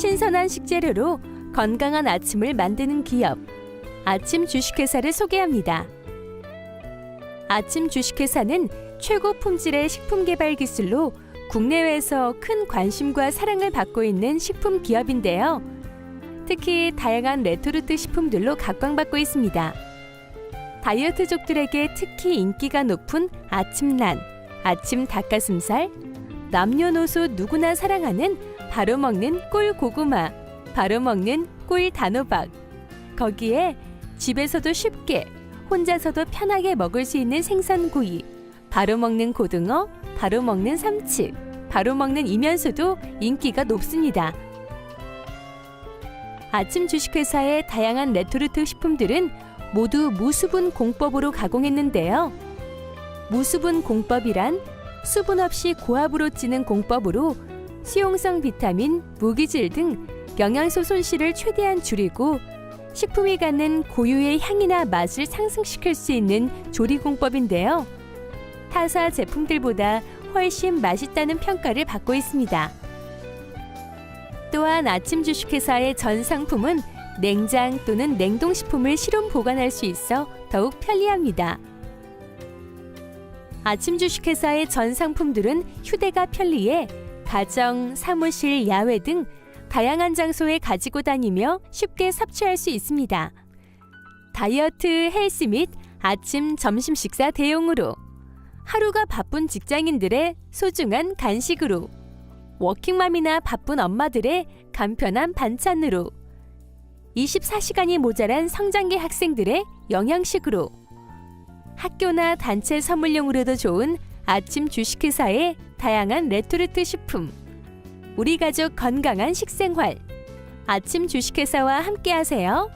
신선한 식재료로 건강한 아침을 만드는 기업 아침 주식회사를 소개합니다. 아침 주식회사는 최고 품질의 식품 개발 기술로 국내외에서 큰 관심과 사랑을 받고 있는 식품 기업인데요. 특히 다양한 레토르트 식품들로 각광받고 있습니다. 다이어트족들에게 특히 인기가 높은 아침란, 아침 닭가슴살, 남녀노소 누구나 사랑하는 바로 먹는 꿀 고구마, 바로 먹는 꿀 단호박. 거기에 집에서도 쉽게 혼자서도 편하게 먹을 수 있는 생선구이, 바로 먹는 고등어, 바로 먹는 삼치, 바로 먹는 이면수도 인기가 높습니다. 아침 주식회사의 다양한 레토르트 식품들은 모두 무수분 공법으로 가공했는데요. 무수분 공법이란 수분 없이 고압으로 찌는 공법으로 수용성 비타민, 무기질 등 영양소 손실을 최대한 줄이고 식품이 갖는 고유의 향이나 맛을 상승시킬 수 있는 조리 공법인데요. 타사 제품들보다 훨씬 맛있다는 평가를 받고 있습니다. 또한 아침 주식회사의 전 상품은 냉장 또는 냉동식품을 실온 보관할 수 있어 더욱 편리합니다. 아침 주식회사의 전 상품들은 휴대가 편리해 가정, 사무실, 야외 등 다양한 장소에 가지고 다니며 쉽게 섭취할 수 있습니다. 다이어트, 헬스 및 아침, 점심 식사 대용으로 하루가 바쁜 직장인들의 소중한 간식으로 워킹맘이나 바쁜 엄마들의 간편한 반찬으로 24시간이 모자란 성장기 학생들의 영양식으로 학교나 단체 선물용으로도 좋은 아침 주식회사의 다양한 레토르트 식품 우리 가족 건강한 식생활 아침 주식회사와 함께하세요.